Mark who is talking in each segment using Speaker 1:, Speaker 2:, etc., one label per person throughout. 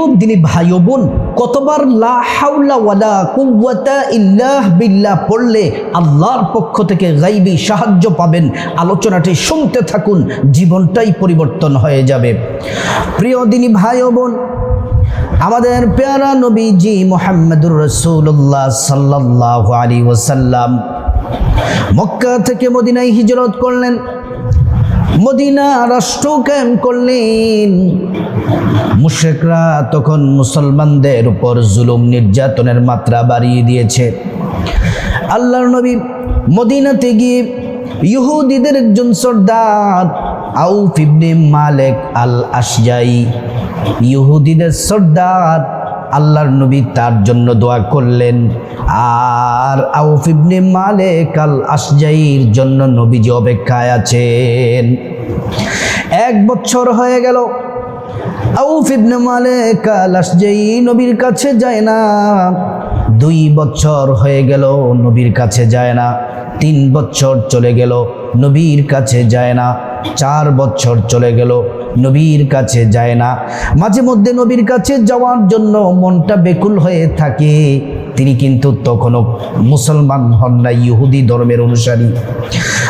Speaker 1: প্রিয় দিনী ভাই বোন, কতবার লা ইল্লাহ বিল্লাহ পড়লে আল্লাহর পক্ষ থেকে গাইবি সাহায্য পাবেন। আলোচনাটি শুনতে থাকুন, জীবনটাই পরিবর্তন হয়ে যাবে। প্রিয় দিনী ভাই বোন, আমাদের পেয়ারা নবীজি মোহাম্মদুর রসুল্লাহ সাল্লাহ আলী ওসাল্লাম মক্কা থেকে মদিনায় হিজরত করলেন। মদিনা রাষ্ট্র কায়েম করলেন। মুশেকরা তখন মুসলমানদের উপর জুলুম নির্যাতনের মাত্রা বাড়িয়ে দিয়েছে। আল্লাহর নবী মদিনাতে গিয়ে ইহুদিদের একজন সর্দার আউফ ইবনে মালেক আল আশজাই ইহুদিদের সর্দার আল্লাহর নবী তার জন্য দোয়া করলেন। আর আউফ ইবনে মালেক আল আশজাইর জন্য নবীজি অপেক্ষায় আছেন। এক বছর হয়ে গেল। আউফ ইবনে মালেক আল আশজাই নবীর কাছে যায় না। দুই বছর হয়ে গেল নবীর কাছে যায় না। তিন বছর চলে গেল নবীর কাছে যায় না। চার বছর চলে গেল নবীর কাছে যায় না। মাঝে মধ্যে নবীর কাছে যাওয়ার জন্য মনটা বেকুল হয়ে থাকে। তিনি কিন্তু তখনও মুসলমান হন না ইহুদি ধর্মের অনুসারী।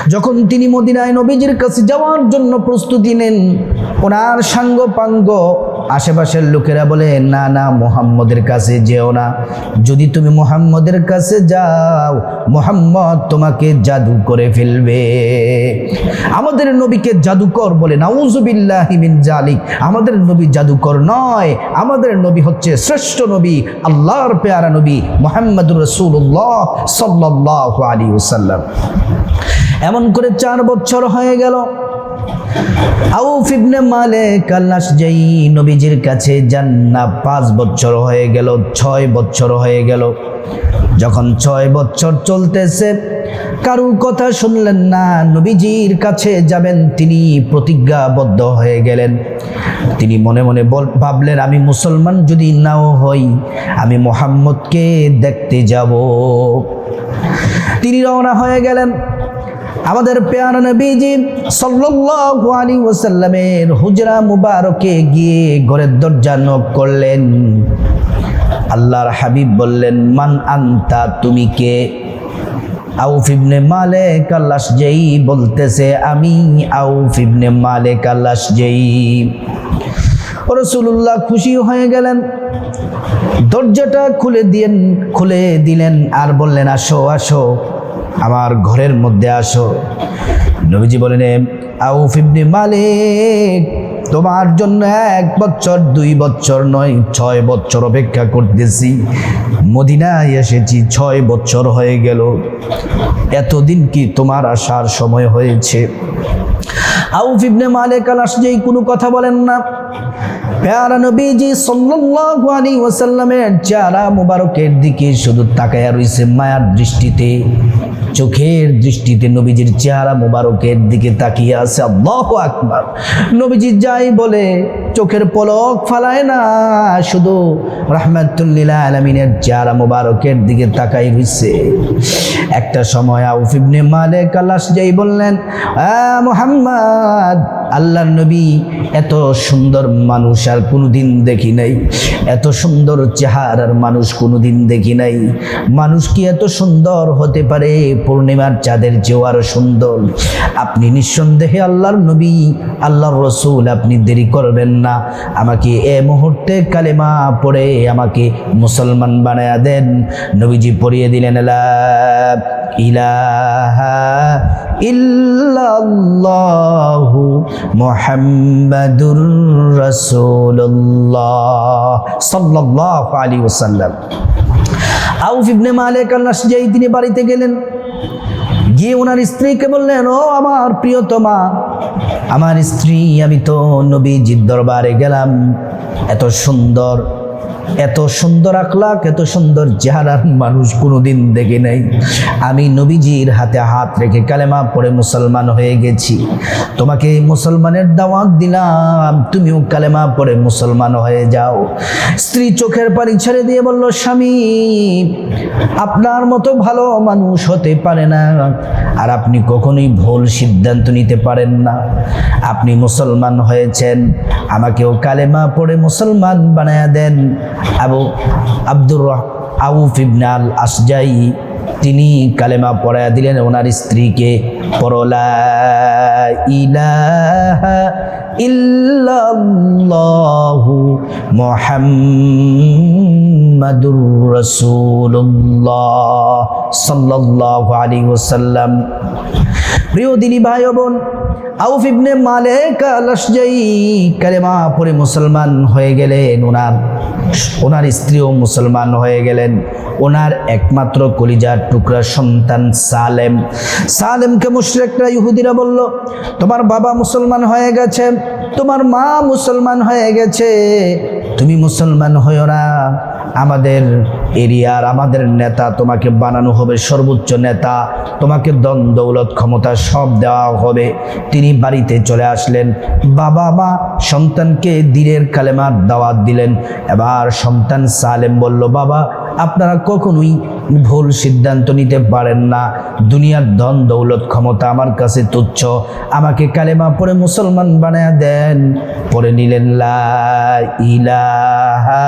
Speaker 1: যখন তিনি মদিনায় নবীজির কাছে যাওয়ার জন্য প্রস্তুতি নেন, ওনার সাঙ্গ পাঙ্গ আশেপাশের লোকেরা বলে, না না, মোহাম্মদের কাছে যেও না। যদি তুমি মোহাম্মদের কাছে যাও, মোহাম্মদ তোমাকে জাদু করে ফেলবে। আমাদের নবীকে জাদুকর বলে, নাউজুবিল্লাহ মিন জালিক। আমাদের নবী জাদুকর নয়। আমাদের নবী হচ্ছে শ্রেষ্ঠ নবী, আল্লাহর পেয়ারা নবী মোহাম্মদুর রসুল্লাহ সাল্লাহ আলী ওসাল্লাম এমন করে চার বছর হয়ে গেল। আউফ ইবনে মালিক আল্লাহ যেই নবীজির কাছে যান না পাঁচ বছর হয়ে গেল, ছয় বছর হয়ে গেল। যখন ছয় বছর চলতেছে কারুর কথা শুনলেন না, নবীজির কাছে যাবেন, তিনি প্রতিজ্ঞাবদ্ধ হয়ে গেলেন। তিনি মনে মনে বল, ভাবলেন, আমি মুসলমান যদি নাও হই, আমি মোহাম্মদকে দেখতে যাব। তিনি রওনা হয়ে গেলেন। আমাদের পেয়ার নবীজি সাল্লাল্লাহু আলাইহি ওয়াসাল্লামের হুজরা মুবারকে গিয়ে ঘরের দরজা নক করলেন। আল্লাহর হাবিব বললেন, মান আনতা, তুমি কে? আউফ ইবনে মালিক আল্লাহ যেই বলতেছে, আমি আউফ ইবনে মালিক যেই রসুল্লাহ খুশি হয়ে গেলেন। দরজাটা খুলে দিলেন খুলে দিলেন আর বললেন, আসো আসো। আমার ঘরের মধ্যে আসো। নবীজি বলেন আউফ ইবনে মালিক, তোমার জন্য এক বছর, দুই বছর নয়, ছয় বছর অপেক্ষা করতেছি। মদিনায় এসেছি, ছয় বছর হয়ে গেল। এতদিন কি তোমার আসার সময় হয়েছে? আউফ ইবনে মালিক আল আসজেই কোনো কথা বলেন না। পেয়ারা নবীজি সাল্লাল্লাহু আলাইহি ওয়াসাল্লামের চেহারা মুবারকের দিকে শুধু তাকায়া রইছে মায়ার দৃষ্টিতে। চোখের দৃষ্টিতে নবীজির চেহারা মুবারকের দিকে তাকিয়ে আছে। আল্লাহু আকবার। নবীজি যাই বলে, চোখের পলক ফালায় না, শুধু রাহমাতুল্লিল আলমিনের চেহারা মুবারকের দিকে তাকাই রইছে। একটা সময় আউফ ইবনে মালিক আল্লাহ যাই বললেন আ মুহাম্মদ, আল্লাহর নবী, এত সুন্দর মানুষ আর কোনোদিন দেখি নাই। এত সুন্দর চেহারার মানুষ কোনোদিন দেখি নাই। মানুষ কি এত সুন্দর হতে পারে? পূর্ণিমার চাঁদের চেয়েও আরও সুন্দর। আপনি নিঃসন্দেহে আল্লাহর নবী, আল্লাহর রসুল, আপনি দেরি করবেন না। আমাকে এ মুহূর্তে কালেমা পড়ে আমাকে মুসলমান বানায়া দেন। নবীজি পড়িয়ে দিলেন, লা ইলাহা ইল্লাল্লাহু মুহাম্মাদুর রাসূলুল্লাহ সাল্লাল্লাহু আলাইহি ওয়াসাল্লাম। আউফ ইবনে মালিক আল-নাসজাই তিনি বাড়িতে গেলেন। গিয়ে ওনার স্ত্রীকে বললেন, ও আমার প্রিয়তমা, আমার স্ত্রী, আমি তো নবীজির দরবারে গেলাম, এত সুন্দর এত সুন্দর আখলাক, এত সুন্দর চেহারার মানুষ কোনোদিন দেখে নাই। আমি নবীজির হাতে হাত রেখে কালেমা পড়ে মুসলমান হয়ে গেছি। তোমাকে মুসলমানের দাওয়াত দিলাম, তুমিও কালেমা পড়ে মুসলমান হয়ে যাও। স্ত্রী চোখের পানি ছেড়ে দিয়ে বলল, স্বামী, আপনার মতো ভালো মানুষ হতে পারে না। আর আপনি কখনোই ভুল সিদ্ধান্ত নিতে পারেন না। আপনি মুসলমান হয়েছেন, আমাকেও কালেমা পড়ে মুসলমান বানায়া দেন। আবু আব্দুর রহ আউফ ইবনে আল আসজাই, তিনি কালেমা পড়ায়া দিলেন, ওনার স্ত্রীকে পরলা প্রিয় দিনী ভাই বোন, আউফ ইবনে মালিক আল কালেমা পড়ে মুসলমান হয়ে গেলেন ওনার ওনার স্ত্রীও মুসলমান হয়ে গেলেন। ওনার একমাত্র কলিজার টুকরা সন্তান সালেম। সালেমকে মুশ্রেকরা ইহুদিরা বলল, তোমার বাবা মুসলমান হয়ে গেছে, তোমার মা মুসলমান হয়ে গেছে। তুমি মুসলমান হয়েও না। আমাদের এরিয়ার আমাদের নেতা তোমাকে বানানো হবে সর্বোচ্চ নেতা। তোমাকে দন দৌলত, ক্ষমতা সব দেওয়া হবে। তিনি বাড়িতে চলে আসলেন। বাবা মা সন্তানকে দিনের কালেমার দাওয়াত দিলেন। এবার সন্তান সালেম বলল, বাবা, আপনারা কখনোই ভুল সিদ্ধান্ত নিতে পারেন না। দুনিয়ার ধন, দৌলত, ক্ষমতা আমার কাছে তুচ্ছ। আমাকে কালেমা পরে মুসলমান বানায় দেন। পরে নিলেন ইলাহা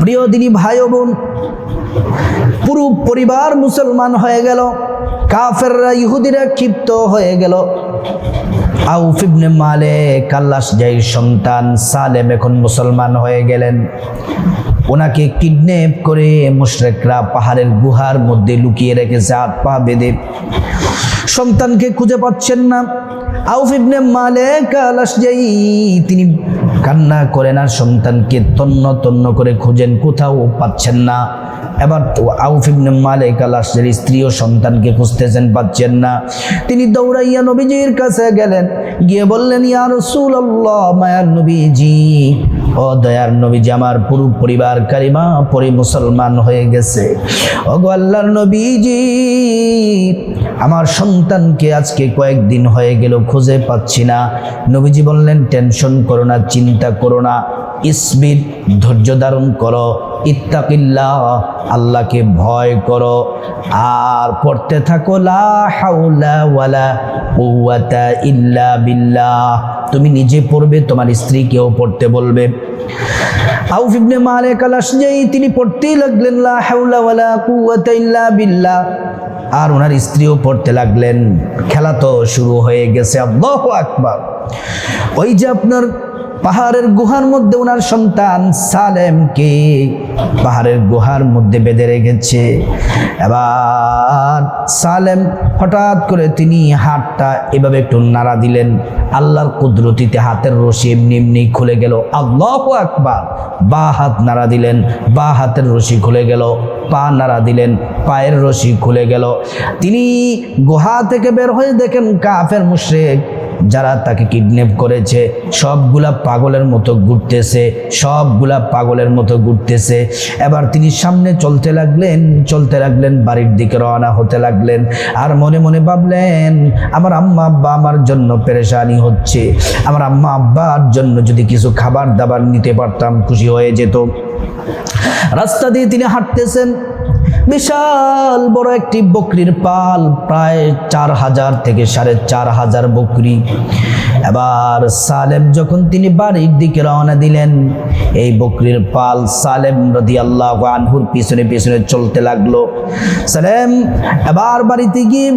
Speaker 1: প্রিয় দিনী ভাই বোন, পুরো পরিবার মুসলমান হয়ে গেল, কাফেররা, ইহুদিরা ক্ষিপ্ত হয়ে গেল। আউফ ইবনে মালিক, আল্লাহ যাই সন্তান সালেম এখন মুসলমান হয়ে গেলেন। ওনাকে কিডন্যাপ করে মুশরেকরা পাহাড়ের গুহার মধ্যে লুকিয়ে রেখেছে হাত পা বেঁধে সন্তানকে খুঁজে পাচ্ছেন না। আউফ ইবনে মালিক আলাস যাই, তিনি কান্না করেন আর সন্তানকে তন্ন তন্ন করে খুঁজেন, কোথাও পাচ্ছেন না। এবার আউফিবনে মালিক আলাসের স্ত্রী ও সন্তানকে খুঁজতেছেন, পাচ্ছেন না। তিনি দৌড়াইয়া নবীজির কাছে গেলেন, গিয়ে বললেন, ইয়া রাসূলুল্লাহ, মায়ার নবীজি ও দয়ার নবীজি, আমার পুরো পরিবার কারিমা পরি মুসলমান হয়ে গেছে। ও গো আল্লাহর নবীজি, আমার সন্তানকে আজকে কয়েকদিন হয়ে গেল খুঁজে পাচ্ছি না। নবীজি বললেন, টেনশন করো না, চিন্তা করো না। ইসবির ধৈর্য ধারণ করো। ইত্তাকিল্লাহ, আল্লাহকে ভয় করো। আর পড়তে থাকো, লা হাওলা ওয়ালা কুওয়াতা ইল্লা বিল্লাহ। তুমি নিজে পড়বে, তোমার স্ত্রীকেও পড়তে বলবে। আউফ ইবনে মালিক আল আসজাই তিনি পড়তেই লাগলেন, লা হাওলা ওয়ালা কুওয়াতা ইল্লা বিল্লাহ। আর ওনার স্ত্রীও পড়তে লাগলেন। খেলা তো শুরু হয়ে গেছে, আল্লাহু আকবার। ওই যে আপনার পাহাড়ের গুহার মধ্যে ওনার সন্তান সালেমকে পাহাড়ের গুহার মধ্যে বেঁধে রেখেছে। এবার সালেম হঠাৎ করে তিনি হাতটা এভাবে একটু নাড়া দিলেন। আল্লাহর কুদরতিতে হাতের রশি এমনি এমনি খুলে গেল। আল্লাহ আকবার! বা হাত নাড়া দিলেন, বা হাতের রশি খুলে গেল, পা নাড়া দিলেন, পায়ের রশি খুলে গেল। তিনি গুহা থেকে বের হয়ে দেখেন কাফের মুশরিক যারা তাকে কিডন্যাপ করেছে, সবগুলা পাগলের মতো ঘুরতেছে, সবগুলা পাগলের মতো ঘুরতেছে। এবার তিনি সামনে চলতে লাগলেন চলতে লাগলেন, বাড়ির দিকে রওনা হতে লাগলেন আর মনে মনে ভাবলেন, আমার আম্মা আব্বা আমার জন্য পেরেশানি হচ্ছে। আমার আম্মা আব্বার জন্য যদি কিছু খাবার দাবার নিতে পারতাম, খুশি হয়ে যেত। রাস্তা দিয়ে তিনি হাঁটতেছেন। বিশাল বড় একটি বকরির পাল প্রায় চার হাজার থেকে সাড়ে চার হাজার বকরি। এবার সালেম যখন তিনি বাড়ির দিকে রওনা দিলেন, এই বকরির পাল সালেম রদি আল্লাহ আনহুর পিছনে পিছনে চলতে লাগল। সালেম এবার বাড়িতে গিয়ে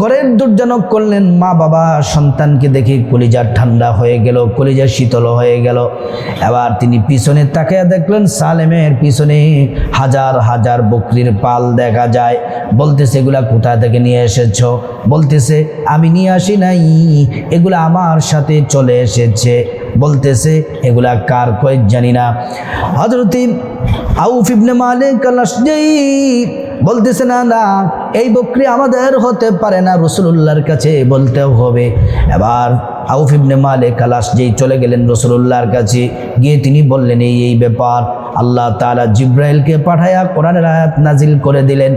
Speaker 1: ঘরের দুর্জনক করলেন। মা বাবা সন্তানকে দেখে কলিজা ঠান্ডা হয়ে গেল, কলিজা শীতল হয়ে গেল। এবার তিনি পিছনে তাকিয়ে দেখলেন, সালেমের পিছনে হাজার হাজার বকরির পাল দেখা যায়। বলতেছে, এগুলা কোথা থেকে নিয়ে এসেছ? বলতেছে, আমি নিয়ে আসি নাই। এগুলা আমার সাথে চলে এসেছে। বলতেছে, এগুলা কার কয়েক জানি না। হজরত আউফ মালিক বলতেছে, না না, এই বকরি আমাদের হতে পারে না রসুল্লাহর কাছে বলতে হবে। এবার আউফ ইবনে মালিক কালাস যেই চলে গেলেন রসুল্লাহর কাছে, গিয়ে তিনি বললেন, এই এই ব্যাপার। আল্লাহ তাআলা জিব্রাইলকে পাঠায়া কোরআনের আয়াত নাজিল করে দিলেন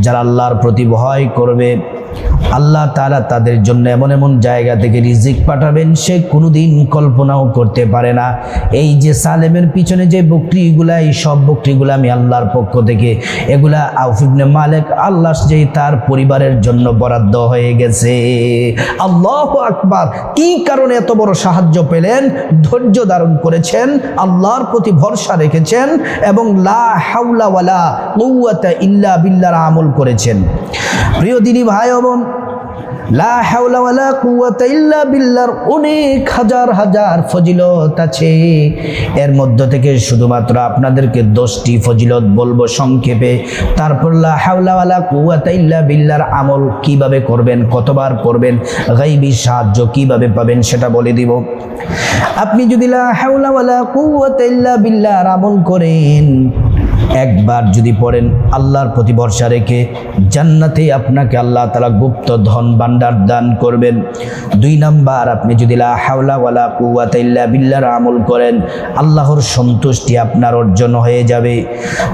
Speaker 1: যারা আল্লাহর প্রতি ভয় করবে আল্লাহ তারা তাদের জন্য এমন এমন জায়গা থেকে রিজিক পাঠাবেন, সে কোনোদিন কল্পনাও করতে পারে না। এই যে সালেমের পিছনে যে বকরিগুলা, এই সব বকরিগুলা আমি আল্লাহর পক্ষ থেকে, এগুলা আউফিবনে মালেক, আল্লাহ যেই তার পরিবারের জন্য বরাদ্দ হয়ে গেছে। আল্লাহ আকবার! কি কারণে এত বড় সাহায্য পেলেন? ধৈর্য ধারণ করেছেন, আল্লাহর প্রতি ভরসা রেখেছেন এবং লা হাউলা ওয়ালা ইল্লা বিল্লাহর আমল করেছেন। প্রিয় দিনী ভাই বোন অনেক হাজার হাজার ফজিলত আছে। এর মধ্য থেকে শুধুমাত্র আপনাদেরকে দশটি ফজিলত বলব সংক্ষেপে। তারপর লা হাওলা ওয়ালা কুওয়াতা ইল্লা আমল কীভাবে করবেন, কতবার করবেন, গাইবি সাহায্য কীভাবে পাবেন সেটা বলে দিব। আপনি যদি লা হাওলা ওয়ালা কুওয়াতা ইল্লা বিল্লাহর আমল করেন একবার যদি পড়েন আল্লাহর প্রতি ভরসা রেখে জান্নাতে আপনাকে আল্লাহ তালা গুপ্ত ধন ভান্ডার দান করবেন। দুই নাম্বার, আপনি যদি লা হাওলা ওয়ালা কুওয়াতা ইল্লা বিল্লাহর আমল করেন, আল্লাহর সন্তুষ্টি আপনার অর্জন হয়ে যাবে।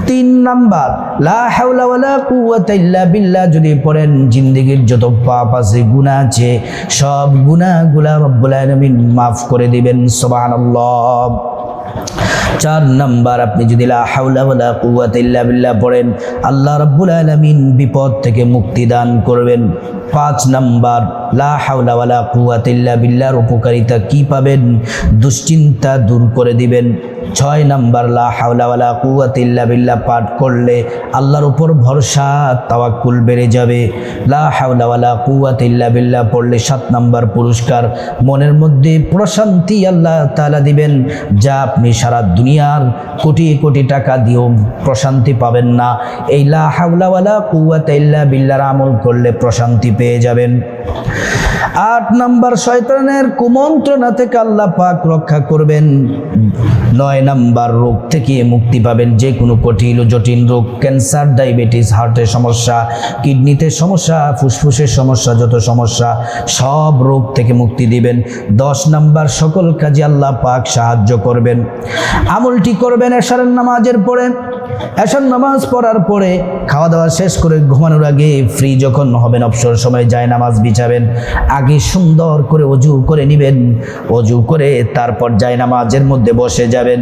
Speaker 1: তিন নাম্বার, লা হাওলা ওয়ালা কুওয়াতা ইল্লা বিল্লাহ, যদি পড়েন জিন্দেগির যত পাপ আছে, গুনাহ আছে, সব গুনাহগুলা রব্বুল আলামিন মাফ করে দিবেন। সুবহানাল্লাহ। চার নাম্বার, আপনি যদি পড়েন, আল্লাহ রব্বুল আলমিন বিপদ থেকে মুক্তি দান করবেন। পাঁচ নাম্বার, লা কুয়াতিল্লা বিল্লার উপকারিতা কি পাবেন? দুশ্চিন্তা দূর করে দিবেন। ছয় নাম্বার, লা হাওলা ওয়ালা কুওয়াতা ইল্লা বিল্লাহ পাঠ করলে আল্লাহর উপর ভরসা, তাওয়াক্কুল বেড়ে যাবে। লা হাওলা ওয়ালা কুওয়াতা ইল্লা বিল্লাহ পড়লে সাত নাম্বার পুরস্কার। মনের মধ্যে প্রশান্তি আল্লাহ তাআলা দিবেন, যা আপনি সারা দুনিয়ার কোটি কোটি টাকা দিয়েও প্রশান্তি পাবেন না। এই লা হাওলা ওয়ালা কুওয়াতা ইল্লা বিল্লাহর আমল করলে প্রশান্তি পেয়ে যাবেন। আট নাম্বার শয়তানের কুমন্ত্রণা থেকে আল্লাহ পাক রক্ষা করবেন। নয় নাম্বার রোগ থেকে মুক্তি পাবেন যে কোনো কঠিন ও জটিল রোগ, ক্যান্সার, ডায়াবেটিস, হার্টের সমস্যা, কিডনিতে সমস্যা, ফুসফুসের সমস্যা, যত সমস্যা, সব রোগ থেকে মুক্তি দিবেন। দশ নাম্বার সকল কাজে আল্লাহ পাক সাহায্য করবেন। আমলটি করবেন এশারের নামাজের পরে। এশার নামাজ পড়ার পরে খাওয়া দাওয়া শেষ করে ঘুমানোর আগে ফ্রি যখন হবেন, অবসর সময় যায়, নামাজ বিছাবেন, আগে সুন্দর করে অজু করে নেবেন, অজু করে তারপর যায় নামাজের মধ্যে বসে যাবেন।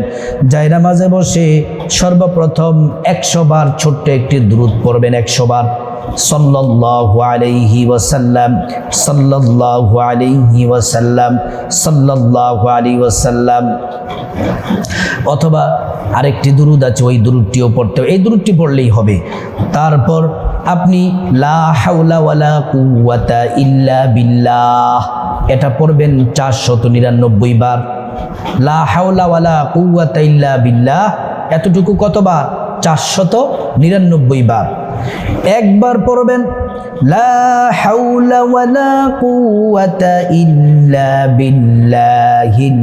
Speaker 1: যায় নামাজে বসে সর্বপ্রথম একশো বার ছোট্ট একটি দ্রুত পড়বেন, একশো বার। সাল্লাল্লাহু আলাইহি ওয়াসাল্লাম, সাল্লাল্লাহু আলাইহি ওয়াসাল্লাম, সাল্লাল্লাহু আলাইহি ওয়াসাল্লাম। অথবা আরেকটি দুরুদ আছে, ওই দুরুদটিও পড়তে, এই দুরুদটি পড়লেই হবে। তারপর আপনি লা হাওলা ওয়ালা কুওয়াতা ইল্লা বিল্লাহ, এটা পড়বেন চারশত নিরানব্বই বার। লা হাওলা ওয়ালা কুওয়াতা ইল্লা বিল্লাহ, এতটুকু কতবার? চারশত নিরানব্বই বার। একবার পড়বেন লা হাওলা ওয়ালা কুওয়াতা ইল্লা বিল্লাহিল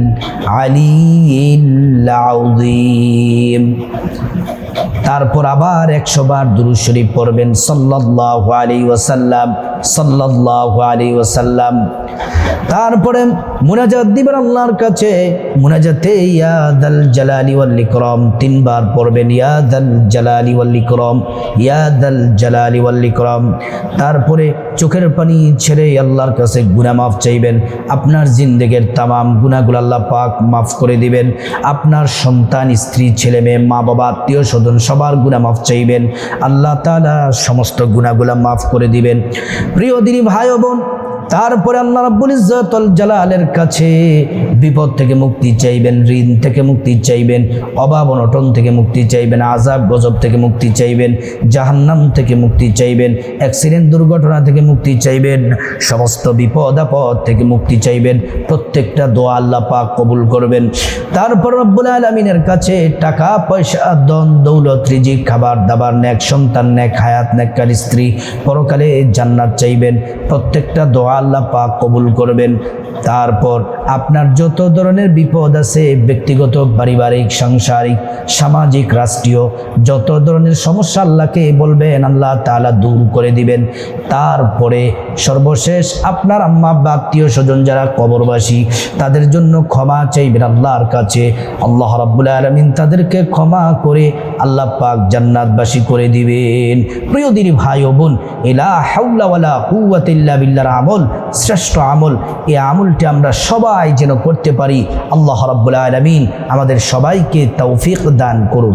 Speaker 1: আলিয়্যিল আযীম। তারপর আবার একশো বার দুরুদ শরীফ পড়বেন। সাল্লাল্লাহু আলাইহি ওয়াসাল্লাম, সাল্লাল্লাহু আলাইহি ওয়াসাল্লাম। তারপরে মুনাজাত দিবেন আল্লাহর কাছে। মুনাজাতে ইয়াদাল জালালি ওয়াল ইকরাম, তিনবার পড়বেন ইয়াদাল জালালি ওয়াল ইকরাম ইয়াদাল জালালি ওয়াল ইকরাম। তারপরে চোখের পানি ছেড়ে আল্লাহর কাছে গুনাহ মাফ চাইবেন। আপনার জিন্দেগের তামাম গুনাহগুলো আল্লাহ পাক মাফ করে দিবেন। আপনার সন্তান, স্ত্রী, ছেলে, মেয়ে মা বাবা আত্মীয় সবার গুণা মাফ চাইবেন। আল্লাহ তালা সমস্ত গুণাগুলা মাফ করে দিবেন। প্রিয় দিনী ভাই বোন তারপরে আল্লাহ রাব্বুল ইজ্জতুল জালালের কাছে বিপদ থেকে মুক্তি চাইবেন, ঋণ থেকে মুক্তি চাইবেন, অভাব অনটন থেকে মুক্তি চাইবেন আজাব গজব থেকে মুক্তি চাইবেন, জাহান্নাম থেকে মুক্তি চাইবেন, অ্যাক্সিডেন্ট দুর্ঘটনা থেকে মুক্তি চাইবেন, সমস্ত বিপদ আপদ থেকে মুক্তি চাইবেন, প্রত্যেকটা দোয়া আল্লাহ পাক কবুল করবেন। তারপর রব্বুল আলমিনের কাছে টাকা, পয়সা দন দৌলত, রিজিক, খাবার, দাবার ন্যাক সন্তান ন্যাক হায়াত ন্যাককার স্ত্রী, পরকালে জান্নাত চাইবেন, প্রত্যেকটা দোয়া আল্লাহ পাক কবুল করবেন। তারপর আপনার যত ধরনের বিপদ আছে, ব্যক্তিগত, পারিবারিক, সাংসারিক, সামাজিক, রাষ্ট্রীয়, যত ধরনের সমস্যা আল্লাহকে বলবেন, আল্লাহ তাআলা দূর করে দিবেন। তারপরে সর্বশেষ আপনার আম্মা বা আত্মীয় স্বজন যারা কবরবাসী, তাদের জন্য ক্ষমা চাইবেন আল্লাহর কাছে। আল্লাহ রাব্বুল আলামিন তাদেরকে ক্ষমা করে আল্লাহ পাক জান্নাতবাসী করে দিবেন। প্রিয় দিনী ভাই ও বোন এলা হাউলা কুওয়াতা ইল্লা আমল শ্রেষ্ঠ আমল। এই আমলটি আমরা সবাই যেন করতে পারি। আল্লাহ রব্বুল আলমিন আমাদের সবাইকে তৌফিক দান করুন।